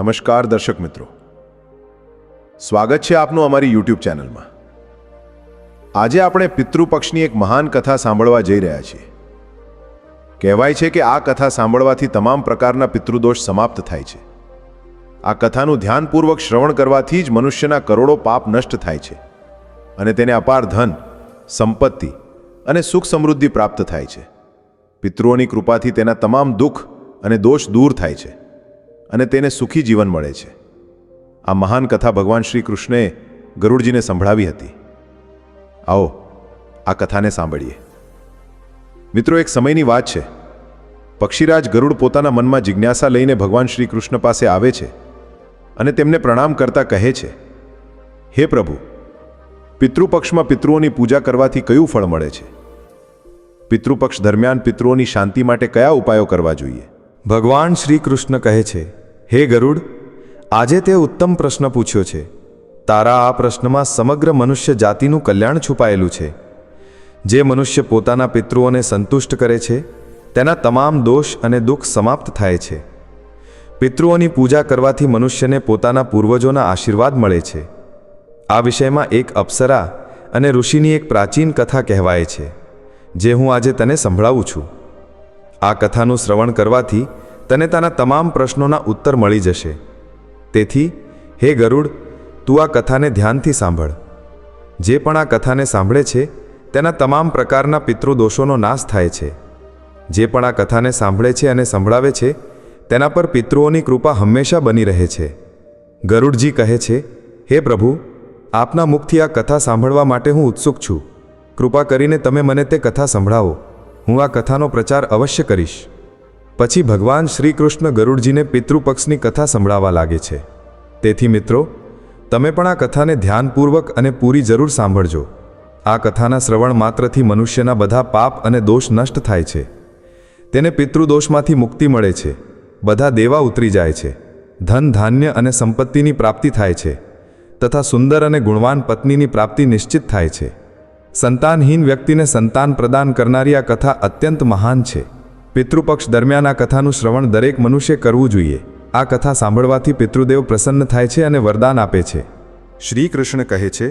નમસ્કાર દર્શક મિત્રો. સ્વાગત છે આપનું અમારી યુટ્યુબ ચેનલમાં. આજે આપણે પિતૃપક્ષની એક મહાન કથા સાંભળવા જઈ રહ્યા છીએ. કહેવાય છે કે આ કથા સાંભળવાથી તમામ પ્રકારના પિતૃદોષ સમાપ્ત થાય છે. આ કથાનું ધ્યાનપૂર્વક શ્રવણ કરવાથી જ મનુષ્યના કરોડો પાપ નષ્ટ થાય છે અને તેને અપાર ધન, સંપત્તિ અને સુખ સમૃદ્ધિ પ્રાપ્ત થાય છે. પિતૃઓની કૃપાથી તેના તમામ દુઃખ અને દોષ દૂર થાય છે. અને તેને સુખી જીવન મળે છે. આ મહાન કથા ભગવાન શ્રી કૃષ્ણે ગરુડજીને સંભળાવી હતી. આવો, આ કથાને સાંભળીએ. મિત્રો, એક સમયની વાત છે. પક્ષીરાજ ગરુડ પોતાના મનમાં જિજ્ઞાસા લઈને ભગવાન શ્રી કૃષ્ણ પાસે આવે છે અને તેમને પ્રણામ કરતા કહે છે, હે પ્રભુ, પિતૃપક્ષમાં પિતૃઓની પૂજા કરવાથી કયું ફળ મળે છે? પિતૃપક્ષ દરમિયાન પિતૃઓની શાંતિ માટે કયા ઉપાયો કરવા જોઈએ? ભગવાન શ્રી કૃષ્ણ કહે છે હે ગરુડ, આજે તે ઉત્તમ પ્રશ્ન પૂછ્યો છે. તારા આ પ્રશ્નમાં સમગ્ર મનુષ્ય જાતિનું કલ્યાણ છુપાયેલું છે. જે મનુષ્ય પોતાના પિતૃઓને સંતુષ્ટ કરે છે, તેના તમામ દોષ અને દુઃખ સમાપ્ત થાય છે. પિતૃઓની પૂજા કરવાથી મનુષ્યને પોતાના પૂર્વજોના આશીર્વાદ મળે છે. આ વિષયમાં એક અપ્સરા અને ઋષિની એક પ્રાચીન કથા કહેવાય છે, જે હું આજે તને સંભળાવું છું. આ કથાનું શ્રવણ કરવાથી તને તાના તમામ પ્રશ્નોના ઉત્તર મળી જશે. તેથી, હે ગરુડ, તું આ કથાને ધ્યાનથી સાંભળ. જે પણ આ કથાને સાંભળે છે, તેના તમામ પ્રકારના પિતૃદોષોનો નાશ થાય છે. જે પણ આ કથાને સાંભળે છે અને સંભળાવે છે, તેના પર પિતૃઓની કૃપા હંમેશા બની રહે છે. ગરુડજી કહે છે, હે પ્રભુ, આપના મુખથી આ કથા સાંભળવા માટે હું ઉત્સુક છું. કૃપા કરીને તમે મને તે કથા સંભળાવો. હું આ કથાનો પ્રચાર અવશ્ય કરીશ. પછી ભગવાન શ્રી કૃષ્ણ ગરુડજીને પિતૃપક્ષની કથા સંભળાવા લાગે છે. તેથી મિત્રો, તમે પણ આ કથાને ધ્યાનપૂર્વક અને પૂરી જરૂર સાંભળજો. આ કથાના શ્રવણ માત્રથી મનુષ્યના બધા પાપ અને દોષ નષ્ટ થાય છે. તેને પિતૃદોષમાંથી મુક્તિ મળે છે. બધા દેવા ઉતરી જાય છે. ધન, ધાન્ય અને સંપત્તિની પ્રાપ્તિ થાય છે. તથા સુંદર અને ગુણવાન પત્નીની પ્રાપ્તિ નિશ્ચિત થાય છે. સંતાનહીન વ્યક્તિને સંતાન પ્રદાન કરનારી આ કથા અત્યંત મહાન છે. પિતૃપક્ષ દરમિયાન આ કથાનું શ્રવણ દરેક મનુષ્ય કરવું જોઈએ. આ કથા સાંભળવાથી પિતૃદેવ પ્રસન્ન થાય છે અને વરદાન આપે છે. શ્રી કૃષ્ણ કહે છે,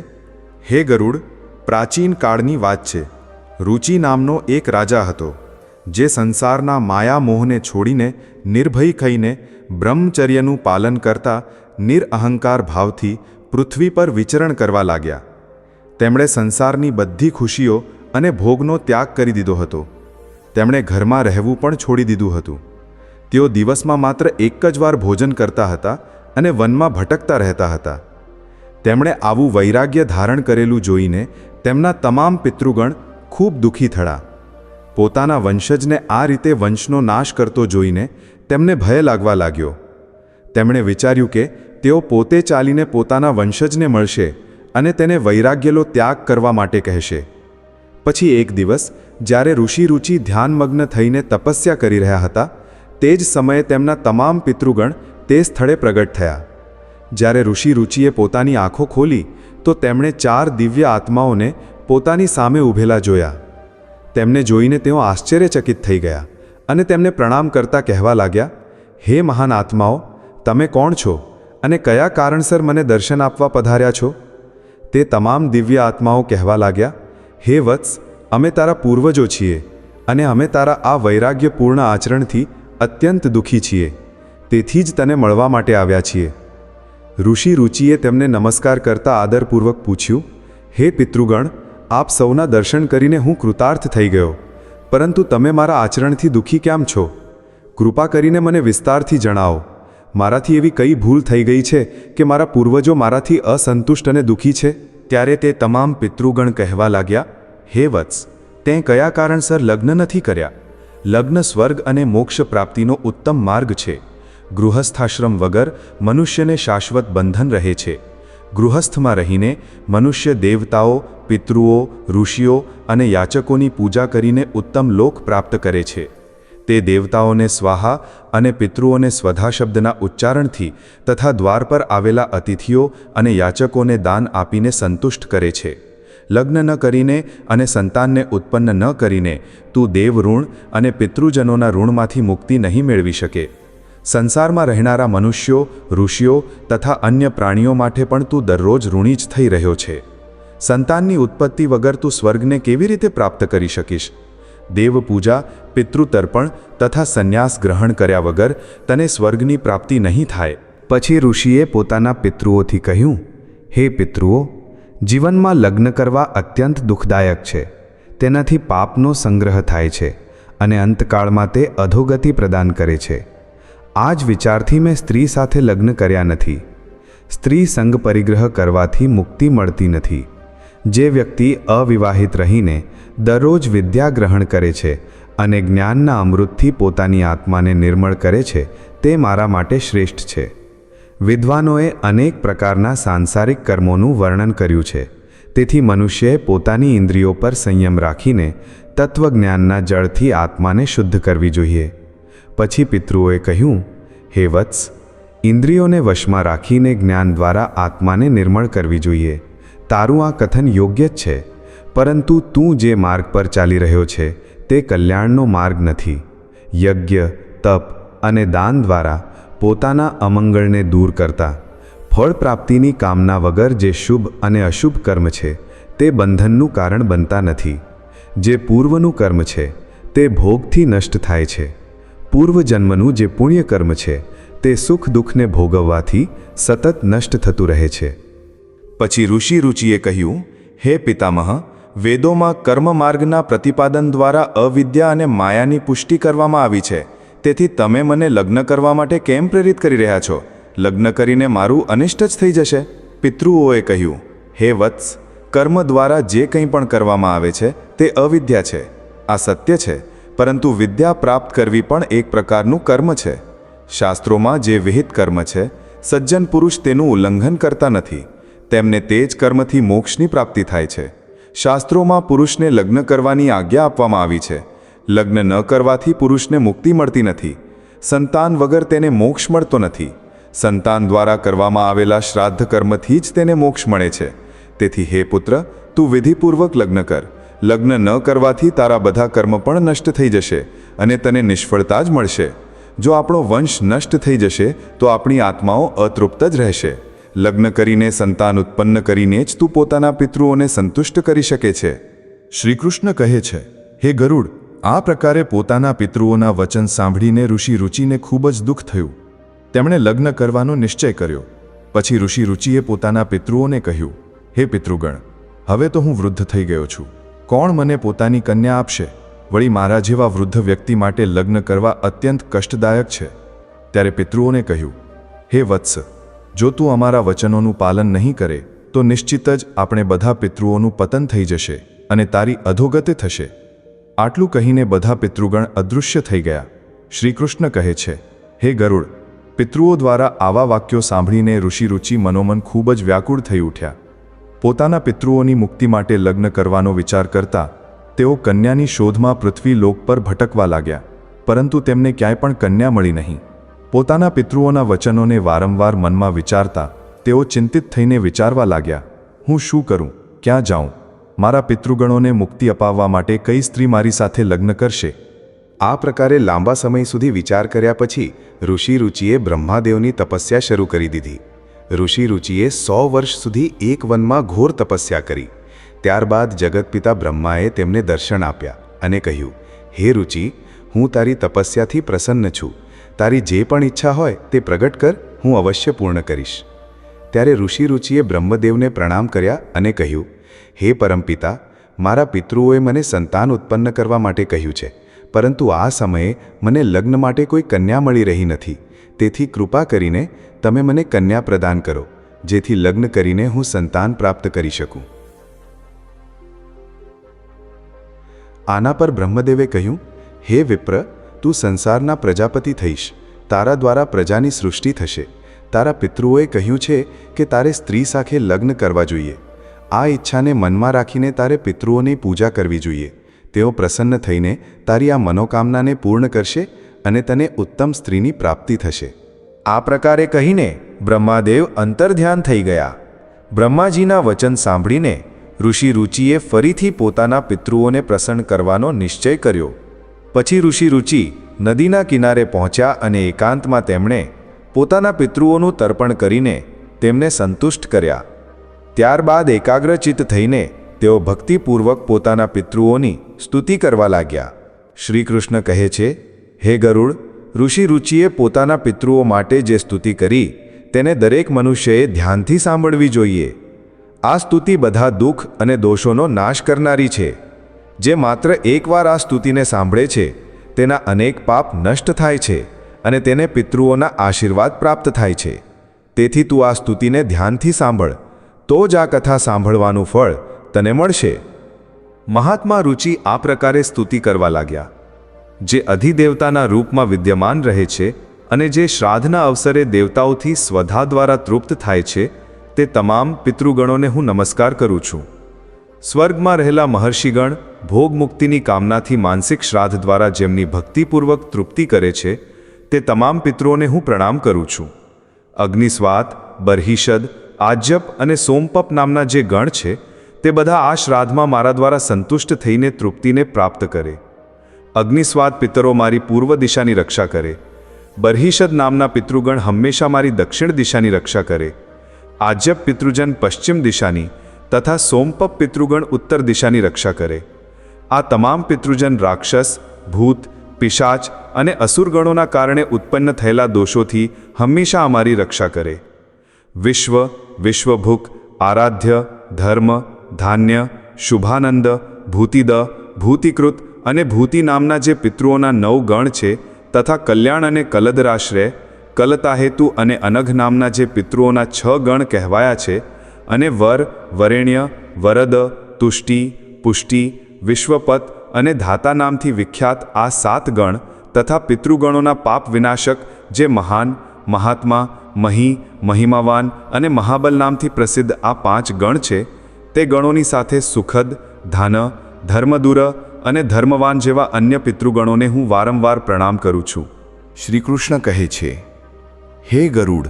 હે ગરુડ, પ્રાચીન કાળની વાત છે. રુચિ નામનો એક રાજા હતો, જે સંસારના માયા મોહને છોડીને નિર્ભય થઈને બ્રહ્મચર્યનું પાલન કરતા નિરઅહંકાર ભાવથી પૃથ્વી પર વિચરણ કરવા લાગ્યા. તેમણે સંસારની બધી ખુશીઓ અને ભોગનો ત્યાગ કરી દીધો હતો. તેમણે ઘરમાં રહેવું પણ છોડી દીધું હતું. તેઓ દિવસમાં માત્ર એક જ વાર ભોજન કરતા હતા અને વનમાં ભટકતા રહેતા હતા. તેમણે આવું વૈરાગ્ય ધારણ કરેલું જોઈને તેમના તમામ પિતૃગણ ખૂબ દુઃખી થયા પોતાના વંશજને આ રીતે વંશનો નાશ કરતો જોઈને તેમને ભય લાગવા લાગ્યો. તેમણે વિચાર્યું કે તેઓ પોતે ચાલીને પોતાના વંશજને મળશે અને તેને વૈરાગ્યલો ત્યાગ કરવા માટે કહેશે. પછી એક દિવસ, જ્યારે ઋષિ રુચિ ધ્યાનમગ્ન થઈને તપસ્યા કરી રહ્યા હતા, તે જ સમયે તેમના તમામ પિતૃગણ તે સ્થળે પ્રગટ થયા. જ્યારે ઋષિ રુચિએ પોતાની આંખો ખોલી, તો તેમણે ચાર દિવ્ય આત્માઓને પોતાની સામે ઊભેલા જોયા. તેમને જોઈને તેઓ આશ્ચર્યચકિત થઈ ગયા અને તેમને પ્રણામ કરતા કહેવા લાગ્યા, હે મહાન આત્માઓ, તમે કોણ છો અને કયા કારણસર મને દર્શન આપવા પધાર્યા છો? તે તમામ દિવ્ય આત્માઓ કહેવા લાગ્યા હે વત્સ, અમે તારા પૂર્વજો છીએ અને અમે તારા આ વૈરાગ્યપૂર્ણ આચરણથી અત્યંત દુઃખી છીએ. તેથી જ તને મળવા માટે આવ્યા છીએ. ઋષિ રુચિએ તેમને નમસ્કાર કરતા આદરપૂર્વક પૂછ્યું, હે પિતૃગણ, આપ સૌના દર્શન કરીને હું કૃતાર્થ થઈ ગયો. પરંતુ તમે મારા આચરણથી દુઃખી કેમ છો? કૃપા કરીને મને વિસ્તારથી જણાવો. મારાથી એવી કઈ ભૂલ થઈ ગઈ છે કે મારા પૂર્વજો મારાથી અસંતુષ્ટ અને દુઃખી છે? ત્યારે તે તમામ પિતૃગણ કહેવા લાગ્યા હે વત્સ, તે કયા કારણસર લગ્ન નથી કર્યા? લગ્ન સ્વર્ગ અને મોક્ષ પ્રાપ્તિનો ઉત્તમ માર્ગ છે. ગૃહસ્થાશ્રમ વગર મનુષ્યને શાશ્વત બંધન રહે છે. ગૃહસ્થમાં રહીને મનુષ્ય દેવતાઓ, પિતૃઓ, ઋષિઓ અને યાચકોની પૂજા કરીને ઉત્તમ લોક પ્રાપ્ત કરે છે. તે દેવતાઓને સ્વાહા અને પિતૃઓને સ્વધા શબ્દના ઉચ્ચારણથી તથા દ્વાર પર આવેલા અતિથિઓ અને યાચકોને દાન આપીને સંતુષ્ટ કરે છે. લગ્ન ન કરીને અને સંતાનને ઉત્પન્ન ન કરીને તું દેવ ઋણ અને પિતૃજનોના ઋણમાંથી મુક્તિ નહીં મેળવી શકે. સંસારમાં રહેનારા મનુષ્યો, ઋષિઓ તથા અન્ય પ્રાણીઓ માટે પણ તું દરરોજ ઋણી જ થઈ રહ્યો છે. સંતાનની ઉત્પત્તિ વગર તું સ્વર્ગને કેવી રીતે પ્રાપ્ત કરી શકીશ? દેવપૂજા, પિતૃતર્પણ તથા સંન્યાસ ગ્રહણ કર્યા વગર તને સ્વર્ગની પ્રાપ્તિ નહીં થાય. પછી ઋષિએ પોતાના પિતૃઓથી કહ્યું, હે પિતૃઓ જીવનમાં લગ્ન કરવા અત્યંત દુઃખદાયક છે. તેનાથી પાપનો સંગ્રહ થાય છે અને અંતકાળમાં તે અધોગતિ પ્રદાન કરે છે. આ જ વિચારથી મેં સ્ત્રી સાથે લગ્ન કર્યા નથી. સ્ત્રી સંગ પરિગ્રહ કરવાથી મુક્તિ મળતી નથી. જે વ્યક્તિ અવિવાહિત રહીને દરરોજ વિદ્યા ગ્રહણ કરે છે અને જ્ઞાનના અમૃતથી પોતાની આત્માને નિર્મળ કરે છે તે મારા માટે શ્રેષ્ઠ છે. વિદ્વાનોએ અનેક પ્રકારના સાંસારિક કર્મોનું વર્ણન કર્યું છે. તેથી મનુષ્યએ પોતાની ઇન્દ્રિયો પર સંયમ રાખીને તત્વજ્ઞાનના જળથી આત્માને શુદ્ધ કરવી જોઈએ. પછી પિતૃઓએ કહ્યું, હે વત્સ, ઇન્દ્રિયોને વશમાં રાખીને જ્ઞાન દ્વારા આત્માને નિર્મળ કરવી જોઈએ. તારું આ કથન યોગ્ય જ છે, પરંતુ તું જે માર્ગ પર ચાલી રહ્યો છે તે કલ્યાણનો માર્ગ નથી. યજ્ઞ, તપ અને દાન દ્વારા પોતાના અમંગળને દૂર કરતા. ફળ પ્રાપ્તિની કામના વગર જે શુભ અને અશુભ કર્મ છે, તે બંધનનું કારણ બનતા નથી. જે પૂર્વનું કર્મ છે, તે ભોગથી નષ્ટ થાય છે. પૂર્વજન્મનું જે પુણ્ય કર્મ છે, તે સુખ દુઃખને ભોગવવાથી સતત નષ્ટ થતું રહે છે. પછી ઋષિ રુચિએ કહ્યું, હે પિતામહ, વેદોમાં કર્મ માર્ગના પ્રતિપાદન દ્વારા અવિદ્યા અને માયાની પુષ્ટિ કરવામાં આવી છે. તેથી તમે મને લગ્ન કરવા માટે કેમ પ્રેરિત કરી રહ્યા છો? લગ્ન કરીને મારું અનિષ્ટ જ થઈ જશે? પિતૃઓએ કહ્યું, હે વત્સ, કર્મ દ્વારા જે કંઈ પણ કરવામાં આવે છે, તે અવિદ્યા છે. આ સત્ય છે, પરંતુ વિદ્યા પ્રાપ્ત કરવી પણ એક પ્રકારનું કર્મ છે. શાસ્ત્રોમાં જે વિહિત કર્મ છે, સજ્જન પુરુષ તેનું ઉલ્લંઘન કરતા નથી. તેમને તે જ કર્મથી મોક્ષની પ્રાપ્તિ થાય છે. શાસ્ત્રોમાં પુરુષને લગ્ન કરવાની આજ્ઞા આપવામાં આવી છે. લગ્ન ન કરવાથી પુરુષને મુક્તિ મળતી નથી. સંતાન વગર તેને મોક્ષ મળતો નથી. સંતાન દ્વારા કરવામાં આવેલા શ્રાદ્ધ કર્મથી જ તેને મોક્ષ મળે છે. તેથી હે પુત્ર, તું વિધિપૂર્વક લગ્ન કર. લગ્ન ન કરવાથી તારા બધા કર્મ પણ નષ્ટ થઈ જશે અને તને નિષ્ફળતા જ મળશે. જો આપણો વંશ નષ્ટ થઈ જશે, તો આપણી આત્માઓ અતૃપ્ત જ રહેશે. લગ્ન કરીને સંતાન ઉત્પન્ન કરીને જ તું પોતાના પિતૃઓને સંતુષ્ટ કરી શકે છે. શ્રીકૃષ્ણ કહે છે, હે ગરુડ આ પ્રકારે પોતાના પિતૃઓના વચન સાંભળીને ઋષિ રુચિને ખૂબ જ દુઃખ થયું. તેમણે લગ્ન કરવાનો નિશ્ચય કર્યો. પછી ઋષિ રુચિએ પોતાના પિતૃઓને કહ્યું, હે પિતૃગણ, હવે તો હું વૃદ્ધ થઈ ગયો છું. કોણ મને પોતાની કન્યા આપશે? વળી મારા જેવા વૃદ્ધ વ્યક્તિ માટે લગ્ન કરવા અત્યંત કષ્ટદાયક છે. ત્યારે પિતૃઓને કહ્યું, હે વત્સ, જો તું અમારા વચનોનું પાલન નહીં કરે, તો નિશ્ચિત જ આપણે બધા પિતૃઓનું પતન થઈ જશે અને તારી અધોગતિ થશે. આટલું કહીને બધા પિતૃગણ અદૃશ્ય થઈ ગયા. શ્રીકૃષ્ણ કહે છે, હે ગરુડ, પિતૃઓ દ્વારા આવા વાક્યો સાંભળીને ઋષિ રુચિ મનોમન ખૂબ જ વ્યાકુળ થઈ ઉઠ્યા. પોતાના પિતૃઓની મુક્તિ માટે લગ્ન કરવાનો વિચાર કરતા, તેઓ કન્યાની શોધમાં પૃથ્વી લોક પર ભટકવા લાગ્યા, પરંતુ તેમને ક્યાંય પણ કન્યા મળી નહીં. પોતાના પિતૃઓના વચનોને વારંવાર મનમાં વિચારતા, તેઓ ચિંતિત થઈને વિચારવા લાગ્યા, હું શું કરું? ક્યાં જાઉં? મારા પિતૃગણોને મુક્તિ અપાવવા માટે કઈ સ્ત્રી મારી સાથે લગ્ન કરશે? આ પ્રકારે લાંબા સમય સુધી વિચાર કર્યા પછી ઋષિ રુચિએ બ્રહ્માદેવની તપસ્યા શરૂ કરી દીધી. ઋષિ રુચિએ સો વર્ષ સુધી એક વનમાં ઘોર તપસ્યા કરી. ત્યારબાદ જગતપિતા બ્રહ્માએ તેમને દર્શન આપ્યા અને કહ્યું, હે રુચિ, હું તારી તપસ્યાથી પ્રસન્ન છું. તારી જે પણ ઈચ્છા હોય તે પ્રગટ કર, હું અવશ્ય પૂર્ણ કરીશ. ત્યારે ઋષિ રુચિએ બ્રહ્મદેવને પ્રણામ કર્યા અને કહ્યું હે પરમપિતા મારા પિતૃઓએ મને સંતાન ઉત્પન્ન કરવા માટે કહ્યું છે, પરંતુ આ સમયે મને લગ્ન માટે કોઈ કન્યા મળી રહી નથી. તેથી કૃપા કરીને તમે મને કન્યા પ્રદાન કરો, જેથી લગ્ન કરીને હું સંતાન પ્રાપ્ત કરી શકું. આના પર બ્રહ્મદેવે કહ્યું, હે વિપ્ર, તું સંસારના પ્રજાપતિ થઈશ. તારા દ્વારા પ્રજાની સૃષ્ટિ થશે. તારા પિતૃઓએ કહ્યું છે કે તારે સ્ત્રી સાથે લગ્ન કરવા જોઈએ. આ ઈચ્છાને મનમાં રાખીને તારે પિતૃઓની પૂજા કરવી જોઈએ. તેઓ પ્રસન્ન થઈને તારી આ મનોકામનાને પૂર્ણ કરશે અને તને ઉત્તમ સ્ત્રીની પ્રાપ્તિ થશે. આ પ્રકારે કહીને બ્રહ્માદેવ અંતર્ધ્યાન થઈ ગયા. બ્રહ્માજીના વચન સાંભળીને ઋષિ રુચિએ ફરીથી પોતાના પિતૃઓને પ્રસન્ન કરવાનો નિશ્ચય કર્યો. પછી ઋષિ રુચિ નદીના કિનારે પહોંચ્યા અને એકાંતમાં તેમણે પોતાના પિતૃઓનું તર્પણ કરીને તેમને સંતુષ્ટ કર્યા. ત્યારબાદ એકાગ્રચિત થઈને તેઓ ભક્તિપૂર્વક પોતાના પિતૃઓની સ્તુતિ કરવા લાગ્યા. શ્રીકૃષ્ણ કહે છે, હે ગરુડ, ઋષિ રુચિએ પોતાના પિતૃઓ માટે જે સ્તુતિ કરી, તેને દરેક મનુષ્યએ ધ્યાનથી સાંભળવી જોઈએ. આ સ્તુતિ બધા દુઃખ અને દોષોનો નાશ કરનારી છે. જે માત્ર એકવાર આ સ્તુતિને સાંભળે છે, તેના અનેક પાપ નષ્ટ થાય છે અને તેને પિતૃઓના આશીર્વાદ પ્રાપ્ત થાય છે. તેથી તું આ સ્તુતિને ધ્યાનથી સાંભળ. તો જ આ કથા સાંભળવાનું ફળ તને મળશે. મહાત્મા રુચિ આ પ્રકારે સ્તુતિ કરવા લાગ્યા. જે અધિદેવતાના રૂપમાં વિદ્યમાન રહે છે અને જે શ્રાદ્ધના અવસરે દેવતાઓથી સ્વધા દ્વારા તૃપ્ત થાય છે, તે તમામ પિતૃગણોને હું નમસ્કાર કરું છું. સ્વર્ગમાં રહેલા મહર્ષિગણ ભોગમુક્તિની કામનાથી માનસિક શ્રાદ્ધ દ્વારા જેમની ભક્તિપૂર્વક તૃપ્તિ કરે છે, તે તમામ પિતૃઓને હું પ્રણામ કરું છું. અગ્નિસ્વાત, બરહિષદ આજ્યપ અને સોમપપ નામના જે ગણ છે, તે બધા આ શ્રાદ્ધમાં મારા દ્વારા સંતુષ્ટ થઈને તૃપ્તિને પ્રાપ્ત કરે. અગ્નિસ્વાદ પિતરો મારી પૂર્વ દિશાની રક્ષા કરે. બરહિષદ નામના પિતૃગણ હંમેશા મારી દક્ષિણ દિશાની રક્ષા કરે. આજ્યપ પિતૃજન પશ્ચિમ દિશાની તથા સોમપપ પિતૃગણ ઉત્તર દિશાની રક્ષા કરે. આ તમામ પિતૃજન રાક્ષસ, ભૂત, પિશાચ અને અસુરગણોના કારણે ઉત્પન્ન થયેલા દોષોથી હંમેશા અમારી રક્ષા કરે. વિશ્વ, વિશ્વભૂક, આરાધ્ય, ધર્મ, ધાન્ય, શુભાનંદ, ભૂતિદ, ભૂતિકૃત અને ભૂતિ નામના જે પિતૃઓના નવ ગણ છે તથા કલ્યાણ અને કલદરાશ્રય, કલતાહેતુ અને અનઘ નામના જે પિતૃઓના છ ગણ કહેવાયા છે અને વર, વરેણ્ય, વરદ, તુષ્ટિ, પુષ્ટિ, વિશ્વપત અને ધાતા નામથી વિખ્યાત આ સાત ગણ તથા પિતૃગણોના પાપ વિનાશક જે મહાન મહાત્મા, મહી, મહિમાવાન અને મહાબલ નામથી પ્રસિદ્ધ આ પાંચ ગણ છે, તે ગણોની સાથે સુખદ, ધાન, ધર્મદુર અને ધર્મવાન જેવા અન્ય પિતૃગણોને હું વારંવાર પ્રણામ કરું છું. શ્રી કૃષ્ણ કહે છે, હે ગરુડ,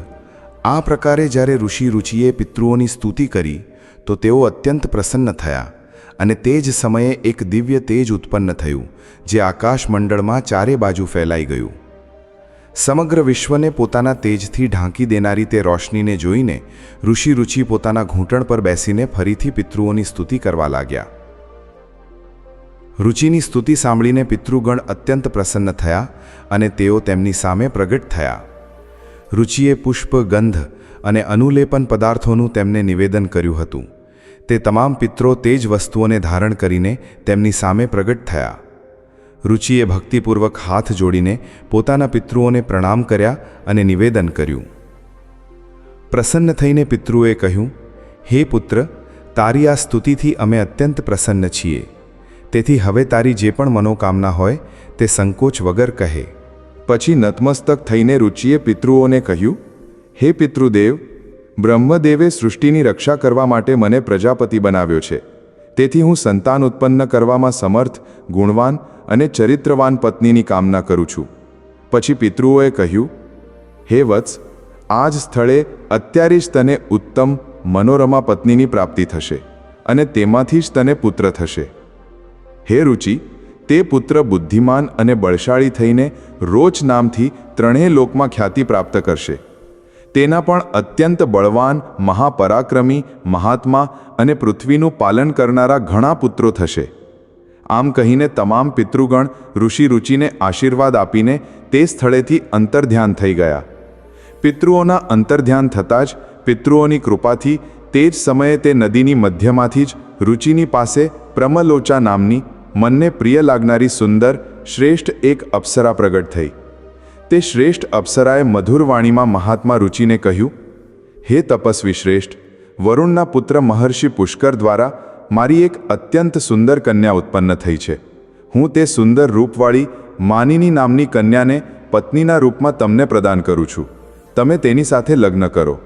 આ પ્રકારે જ્યારે ઋષિ રુચિએ પિતૃઓની સ્તુતિ કરી, તો તેઓ અત્યંત પ્રસન્ન થયા અને તે જ સમયે એક દિવ્ય તેજ ઉત્પન્ન થયું, જે આકાશમંડળમાં ચારે બાજુ ફેલાઈ ગયું. સમગ્ર વિશ્વને પોતાના તેજથી ઢાંકી દેનારી તે રોશનીને જોઈને ઋષિ રુચિ પોતાના ઘૂંટણ પર બેસીને ફરીથી પિતૃઓની સ્તુતિ કરવા લાગ્યા. રુચિની સ્તુતિ સાંભળીને પિતૃગણ અત્યંત પ્રસન્ન થયા અને તેઓ તેમની સામે પ્રગટ થયા. રુચિએ પુષ્પ, ગંધ અને અનુલેપન પદાર્થોનું તેમને નિવેદન કર્યું હતું. તે તમામ પિત્રો તે જ વસ્તુઓને ધારણ કરીને તેમની સામે પ્રગટ થયા. રુચિએ ભક્તિપૂર્વક હાથ જોડીને પોતાના પિતૃઓને પ્રણામ કર્યા અને નિવેદન કર્યું. પ્રસન્ન થઈને પિતૃએ કહ્યું, હે પુત્ર, તારી આ સ્તુતિથી અમે અત્યંત પ્રસન્ન છીએ. તેથી હવે તારી જે પણ મનોકામના હોય તે સંકોચ વગર કહે. પછી નતમસ્તક થઈને રુચિએ પિતૃઓને કહ્યું, હે પિતૃદેવ, બ્રહ્મદેવે સૃષ્ટિની રક્ષા કરવા માટે મને પ્રજાપતિ બનાવ્યો છે. તેથી હું સંતાન ઉત્પન્ન કરવામાં સમર્થ, ગુણવાન અને ચરિત્રવાન પત્નીની કામના કરું છું. પછી પિતૃઓએ કહ્યું, હે વત્સ આ જ સ્થળે અત્યારે જ તને ઉત્તમ મનોરમા પત્નીની પ્રાપ્તિ થશે અને તેમાંથી જ તને પુત્ર થશે. હે રુચિ, તે પુત્ર બુદ્ધિમાન અને બળશાળી થઈને રોચ નામથી ત્રણેય લોકમાં ખ્યાતિ પ્રાપ્ત કરશે. તેના પણ અત્યંત બળવાન, મહાપરાક્રમી, મહાત્મા અને પૃથ્વીનું પાલન કરનારા ઘણા પુત્રો થશે. આમ કહીને તમામ પિતૃગણ ઋષિ રુચિને આશીર્વાદ આપીને તે સ્થળેથી અંતર્ધ્યાન થઈ ગયા. પિતૃઓના અંતર્ધ્યાન થતાં જ પિતૃઓની કૃપાથી તે જ સમયે તે નદીની મધ્યમાંથી જ રુચિની પાસે પ્રમલોચા નામની મનને પ્રિય લાગનારી સુંદર, શ્રેષ્ઠ એક અપ્સરા પ્રગટ થઈ. તે શ્રેષ્ઠ અપ્સરાએ મધુર વાણીમાં મહાત્મા રુચિને કહ્યું, હે તપસ્વી શ્રેષ્ઠ, વરુણના પુત્ર મહર્ષિ પુષ્કર દ્વારા મારી એક અત્યંત સુંદર કન્યા ઉત્પન્ન થઈ છે. હું તે સુંદર રૂપવાળી માનીની નામની કન્યાને પત્નીના રૂપમાં તમને પ્રદાન કરું છું. તમે તેની સાથે લગ્ન કરો.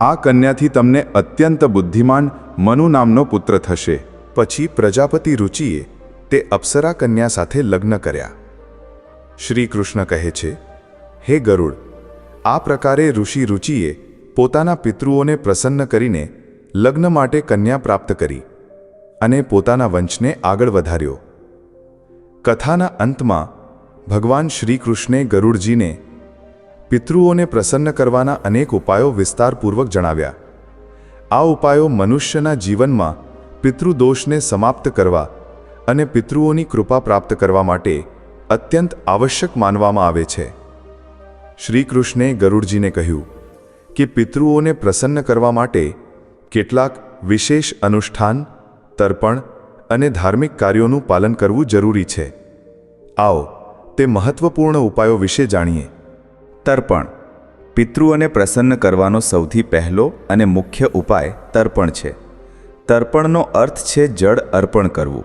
આ કન્યાથી તમને અત્યંત બુદ્ધિમાન મનુ નામનો પુત્ર થશે. પછી પ્રજાપતિ રુચિએ તે અપ્સરા કન્યા સાથે લગ્ન કર્યા. શ્રી કૃષ્ણ કહે છે હે ગરુડ, આ પ્રકારે ઋષિ રુચિએ પોતાના પિતૃઓને પ્રસન્ન કરીને લગ્ન માટે કન્યા પ્રાપ્ત કરી અને પોતાના વંશને આગળ વધાર્યો. કથાના અંતમાં ભગવાન શ્રી કૃષ્ણે ગરુડજીને પિતૃઓને પ્રસન્ન કરવાના અનેક ઉપાયો વિસ્તારપૂર્વક જણાવ્યા. આ ઉપાયો મનુષ્યના જીવનમાં પિતૃદોષને સમાપ્ત કરવા અને પિતૃઓની કૃપા પ્રાપ્ત કરવા માટે અત્યંત આવશ્યક માનવામાં આવે છે. શ્રી કૃષ્ણે ગરુડજીને કહ્યું કે પિતૃઓને પ્રસન્ન કરવા માટે કેટલાક વિશેષ અનુષ્ઠાન, તર્પણ અને ધાર્મિક કાર્યોનું પાલન કરવું જરૂરી છે. આવો, તે મહત્વપૂર્ણ ઉપાયો વિશે જાણીએ. તર્પણ. પિતૃઓને પ્રસન્ન કરવાનો સૌથી પહેલો અને મુખ્ય ઉપાય તર્પણ છે. તર્પણનો અર્થ છે જળ અર્પણ કરવું.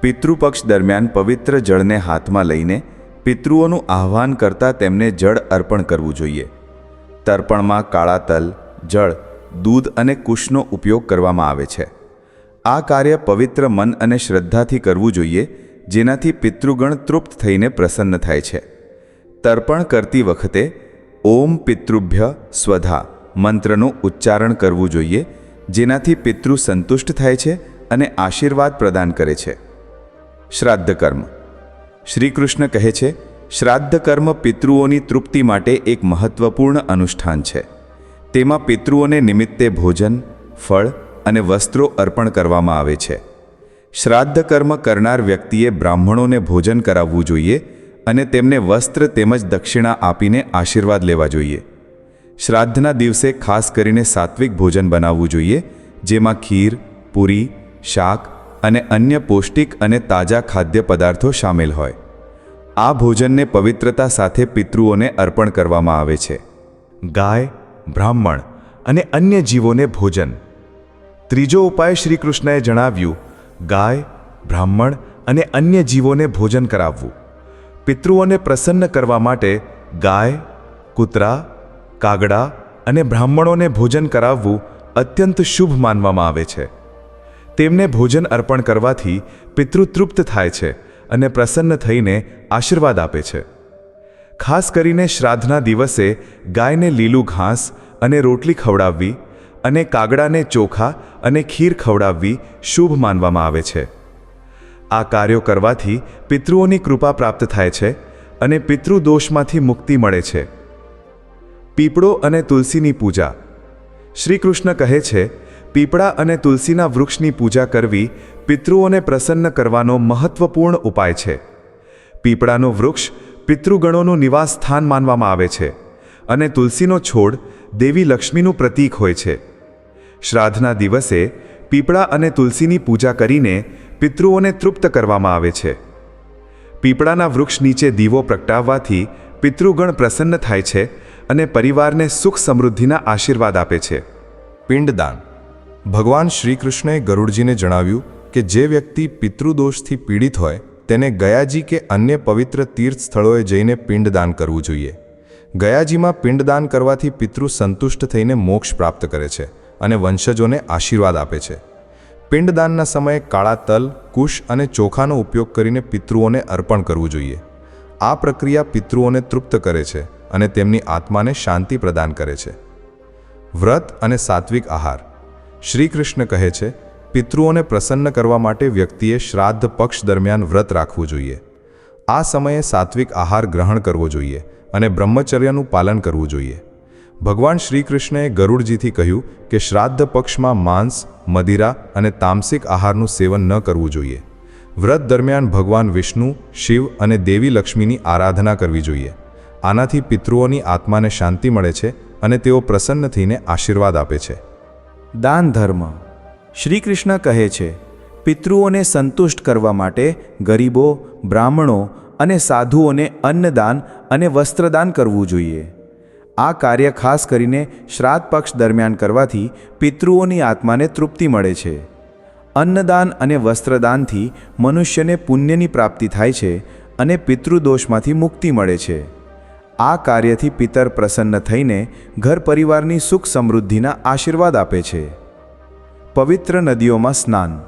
પિતૃપક્ષ દરમિયાન પવિત્ર જળને હાથમાં લઈને પિતૃઓનું આહ્વાન કરતાં તેમને જળ અર્પણ કરવું જોઈએ. તર્પણમાં કાળા તલ, જળ, દૂધ અને કુશનો ઉપયોગ કરવામાં આવે છે. આ કાર્ય પવિત્ર મન અને શ્રદ્ધાથી કરવું જોઈએ, જેનાથી પિતૃગણ તૃપ્ત થઈને પ્રસન્ન થાય છે. તર્પણ કરતી વખતે ઓમ પિતૃભ્ય સ્વધા મંત્રનું ઉચ્ચારણ કરવું જોઈએ, જેનાથી પિતૃ સંતુષ્ટ થાય છે અને આશીર્વાદ પ્રદાન કરે છે. શ્રાદ્ધ કર્મ શ્રી કૃષ્ણ કહે છે, શ્રાદ્ધ કર્મ પિતૃઓની તૃપ્તિ માટે એક મહત્વપૂર્ણ અનુષ્ઠાન છે. તેમાં પિતૃઓને નિમિત્તે ભોજન, ફળ અને વસ્ત્રો અર્પણ કરવામાં આવે છે. શ્રાદ્ધ કર્મ કરનાર વ્યક્તિએ બ્રાહ્મણોને ભોજન કરાવવું જોઈએ અને તેમને વસ્ત્ર તેમજ દક્ષિણા આપીને આશીર્વાદ લેવા જોઈએ. શ્રાદ્ધના દિવસે ખાસ કરીને સાત્વિક ભોજન બનાવવું જોઈએ, જેમાં ખીર, પૂરી, શાક અને અન્ય પૌષ્ટિક અને તાજા ખાદ્ય પદાર્થો સામેલ હોય. આ ભોજનને પવિત્રતા સાથે પિતૃઓને અર્પણ કરવામાં આવે છે. ગાય, બ્રાહ્મણ અને અન્ય જીવોને ભોજન. ત્રીજો ઉપાય શ્રી કૃષ્ણએ જણાવ્યું, ગાય, બ્રાહ્મણ અને અન્ય જીવોને ભોજન કરાવવું. પિતૃઓને પ્રસન્ન કરવા માટે ગાય, કૂતરા, કાગડા અને બ્રાહ્મણોને ભોજન કરાવવું અત્યંત શુભ માનવામાં આવે છે. તેમને ભોજન અર્પણ કરવાથી પિતૃ તૃપ્ત થાય છે અને પ્રસન્ન થઈને આશીર્વાદ આપે છે. ખાસ કરીને શ્રાદ્ધના દિવસે ગાયને લીલું ઘાસ અને રોટલી ખવડાવવી અને કાગડાને ચોખા અને ખીર ખવડાવવી શુભ માનવામાં આવે છે. આ કાર્યો કરવાથી પિતૃઓની કૃપા પ્રાપ્ત થાય છે અને પિતૃદોષમાંથી મુક્તિ મળે છે. પીપળો અને તુલસીની પૂજા. શ્રી કૃષ્ણ કહે છે પીપળા અને તુલસીના વૃક્ષની પૂજા કરવી પિતૃઓને પ્રસન્ન કરવાનો મહત્વપૂર્ણ ઉપાય છે. પીપળાનું વૃક્ષ પિતૃગણોનું નિવાસ સ્થાન માનવામાં આવે છે અને તુલસીનો છોડ દેવી લક્ષ્મીનું પ્રતીક હોય છે. શ્રાદ્ધના દિવસે પીપળા અને તુલસીની પૂજા કરીને પિતૃઓને તૃપ્ત કરવામાં આવે છે. પીપળાના વૃક્ષ નીચે દીવો પ્રગટાવવાથી પિતૃગણ પ્રસન્ન થાય છે અને પરિવારને સુખ સમૃદ્ધિના આશીર્વાદ આપે છે. પિંડદાન ભગવાન શ્રી કૃષ્ણએ ગરુડજીને જણાવ્યું કે જે વ્યક્તિ પિતૃદોષથી પીડિત હોય, તેને ગયાજી કે અન્ય પવિત્ર તીર્થ સ્થળોએ જઈને પિંડદાન કરવું જોઈએ. ગયાજીમાં પિંડદાન કરવાથી પિતૃ સંતુષ્ટ થઈને મોક્ષ પ્રાપ્ત કરે છે અને વંશજોને આશીર્વાદ આપે છે. પિંડદાનના સમયે કાળા તલ, કુશ અને ચોખાનો ઉપયોગ કરીને પિતૃઓને અર્પણ કરવું જોઈએ. આ પ્રક્રિયા પિતૃઓને તૃપ્ત કરે છે અને તેમની આત્માને શાંતિ પ્રદાન કરે છે. વ્રત અને સાત્વિક આહાર. શ્રી કૃષ્ણ કહે છે, પિતૃઓને પ્રસન્ન કરવા માટે વ્યક્તિએ શ્રાદ્ધ પક્ષ દરમિયાન વ્રત રાખવું જોઈએ. આ સમયે સાત્વિક આહાર ગ્રહણ કરવો જોઈએ અને બ્રહ્મચર્યનું પાલન કરવું જોઈએ. ભગવાન શ્રી કૃષ્ણએ ગરુડજીથી કહ્યું કે શ્રાદ્ધ પક્ષમાં માંસ, મદિરા અને તામસિક આહારનું સેવન ન કરવું જોઈએ. વ્રત દરમિયાન ભગવાન વિષ્ણુ, શિવ અને દેવી લક્ષ્મીની આરાધના કરવી જોઈએ. આનાથી પિતૃઓની આત્માને શાંતિ મળે છે અને તેઓ પ્રસન્ન થઈને આશીર્વાદ આપે છે. દાન ધર્મ. શ્રી કૃષ્ણ કહે છે, પિતૃઓને સંતુષ્ટ કરવા માટે ગરીબો, બ્રાહ્મણો અને સાધુઓને અન્નદાન અને વસ્ત્રદાન કરવું જોઈએ. આ કાર્ય ખાસ કરીને શ્રાદ્ધ પક્ષ દરમિયાન કરવાથી પિતૃઓની આત્માને તૃપ્તિ મળે છે. અન્નદાન અને વસ્ત્રદાનથી મનુષ્યને પુણ્યની પ્રાપ્તિ થાય છે અને પિતૃદોષમાંથી મુક્તિ મળે છે. આ કાર્યથી પિતર પ્રસન્ન થઈને ઘર પરિવારની સુખ સમૃદ્ધિના આશીર્વાદ આપે છે. પવિત્ર નદીઓમાં સ્નાન.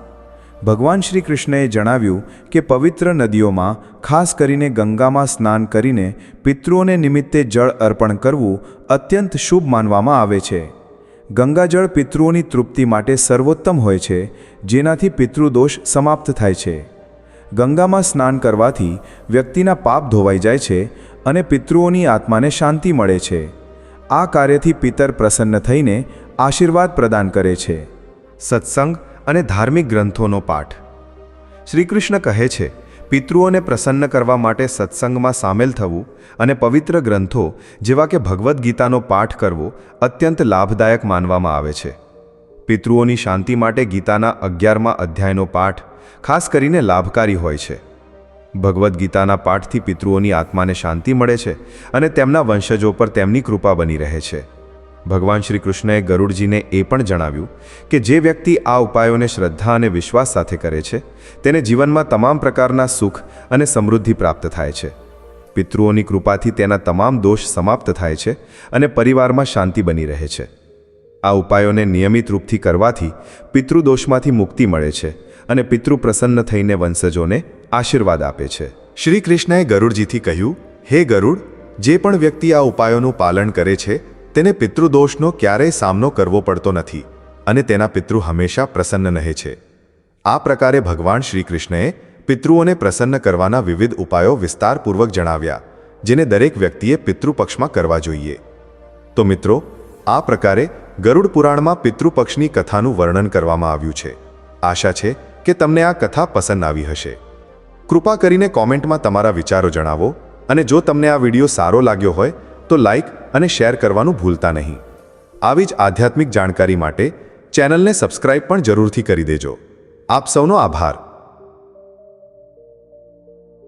ભગવાન શ્રી કૃષ્ણએ જણાવ્યું કે પવિત્ર નદીઓમાં ખાસ કરીને ગંગામાં સ્નાન કરીને પિતૃઓને નિમિત્તે જળ અર્પણ કરવું અત્યંત શુભ માનવામાં આવે છે. ગંગાજળ પિતૃઓની તૃપ્તિ માટે સર્વોત્તમ હોય છે, જેનાથી પિતૃદોષ સમાપ્ત થાય છે. ગંગામાં સ્નાન કરવાથી વ્યક્તિના પાપ ધોવાઈ જાય છે અને પિતૃઓની આત્માને શાંતિ મળે છે. આ કાર્યથી પિતર પ્રસન્ન થઈને આશીર્વાદ પ્રદાન કરે છે. સત્સંગ અને ધાર્મિક ગ્રંથોનો પાઠ. શ્રીકૃષ્ણ કહે છે, પિતૃઓને પ્રસન્ન કરવા માટે સત્સંગમાં સામેલ થવું અને પવિત્ર ગ્રંથો જેવા કે ભગવદ્ ગીતાનો પાઠ કરવો અત્યંત લાભદાયક માનવામાં આવે છે. પિતૃઓની શાંતિ માટે ગીતાના અગિયારમા અધ્યાયનો પાઠ ખાસ કરીને લાભકારી હોય છે. ભગવદ્ ગીતાના પાઠથી પિતૃઓની આત્માને શાંતિ મળે છે અને તેમના વંશજો પર તેમની કૃપા બની રહે છે. ભગવાન શ્રી કૃષ્ણએ ગરુડજીને એ પણ જણાવ્યું કે જે વ્યક્તિ આ ઉપાયોને શ્રદ્ધા અને વિશ્વાસ સાથે કરે છે, તેને જીવનમાં તમામ પ્રકારના સુખ અને સમૃદ્ધિ પ્રાપ્ત થાય છે. પિતૃઓની કૃપાથી તેના તમામ દોષ સમાપ્ત થાય છે અને પરિવારમાં શાંતિ બની રહે છે. આ ઉપાયોને નિયમિત રૂપથી કરવાથી પિતૃદોષમાંથી મુક્તિ મળે છે અને પિતૃ પ્રસન્ન થઈને વંશજોને આશીર્વાદ આપે છે. શ્રી કૃષ્ણએ ગરુડજીથી કહ્યું, હે ગરુડ, જે પણ વ્યક્તિ આ ઉપાયોનું પાલન કરે છે, તેને પિતૃદોષનો ક્યારેય સામનો કરવો પડતો નથી અને તેના પિતૃ હંમેશા પ્રસન્ન રહે છે. આ પ્રકારે ભગવાન શ્રી કૃષ્ણએ પિતૃઓને પ્રસન્ન કરવાના વિવિધ ઉપાયો વિસ્તારપૂર્વક જણાવ્યા, જેને દરેક વ્યક્તિએ પિતૃપક્ષમાં કરવા જોઈએ. તો મિત્રો, આ પ્રકારે ગરુડ પુરાણમાં પિતૃપક્ષની કથાનું વર્ણન કરવામાં આવ્યું છે. આશા છે કે તમને આ કથા પસંદ આવી હશે. કૃપા કરીને કોમેન્ટમાં તમારા વિચારો જણાવો અને જો તમને આ વીડિયો સારો લાગ્યો હોય, તો લાઈક અને શેર કરવાનું ભૂલતા નહીં. આવી જ આધ્યાત્મિક જાણકારી માટે ચેનલને સબસ્ક્રાઇબ પણ જરૂરથી કરી દેજો. આપ સૌનો આભાર.